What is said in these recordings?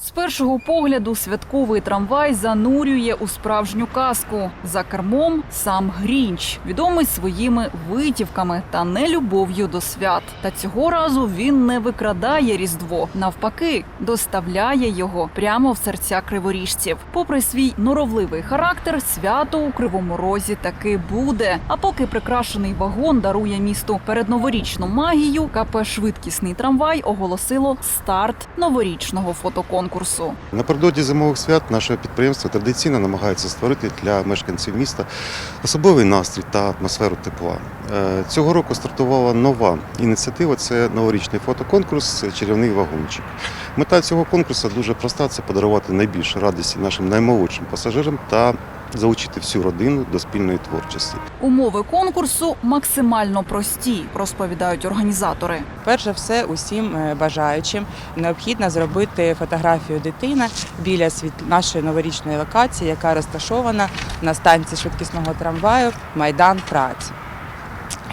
З першого погляду святковий трамвай занурює у справжню казку. За кермом сам Грінч, відомий своїми витівками та нелюбов'ю до свят. Та цього разу він не викрадає різдво, навпаки, доставляє його прямо в серця криворіжців. Попри свій норовливий характер, свято у кривому розі таки буде. А поки прикрашений вагон дарує місту передноворічну магію, КП швидкісний трамвай оголосило старт новорічного фотоконкурсу. Напередодні зимових свят наше підприємство традиційно намагається створити для мешканців міста особливий настрій та атмосферу тепла. Е, Цього року стартувала нова ініціатива. Це новорічний фотоконкурс Чарівний вагончик. Мета цього конкурсу дуже проста: це подарувати найбільше радості нашим наймолодшим пасажирам та залучити всю родину до спільної творчості. Умови конкурсу максимально прості, розповідають організатори. Перше все, усім е, бажаючим необхідно зробити фотографію дитини біля світ- нашої новорічної локації, яка розташована на станції швидкісного трамваю Майдан Праці.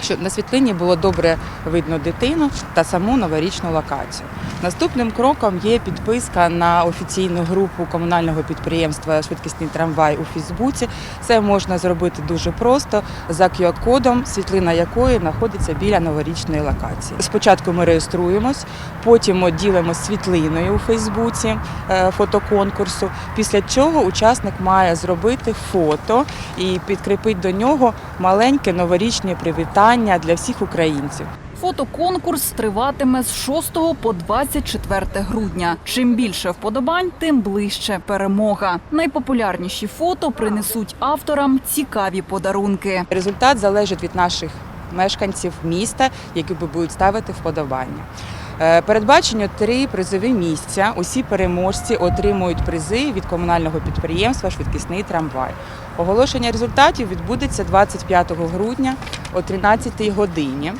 Щоб на світлині було добре видно дитину та саму новорічну локацію. Наступним кроком є підписка на офіційну групу комунального підприємства Швидкісний трамвай у Фейсбуці. Це можна зробити дуже просто за QR-кодом, світлина якої знаходиться біля новорічної локації. Спочатку ми реєструємось, потім ділимося світлиною у Фейсбуці е, фотоконкурсу. Після чого учасник має зробити фото і підкріпити до нього маленьке новорічне привітання для всіх українців. Фотоконкурс триватиме з 6 по 24 грудня. Чим більше вподобань, тим ближче перемога. Найпопулярніші фото принесуть авторам цікаві подарунки. Результат залежить від наших мешканців міста, які будуть ставити вподобання. Е, Передбачено три призові місця. Усі переможці отримують призи від комунального підприємства Швидкісний трамвай. Оголошення результатів відбудеться 25 грудня о 13 годині.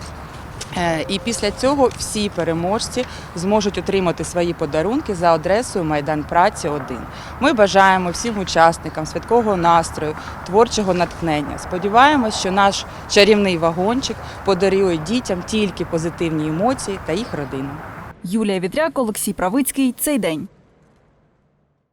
Е, І після цього всі переможці зможуть отримати свої подарунки за адресою Майдан Праці 1. Ми бажаємо всім учасникам святкового настрою, творчого натхнення. Сподіваємось, що наш чарівний вагончик подарує дітям тільки позитивні емоції та їх родинам. Юлія Вітряк, Олексій Правицький. Цей день.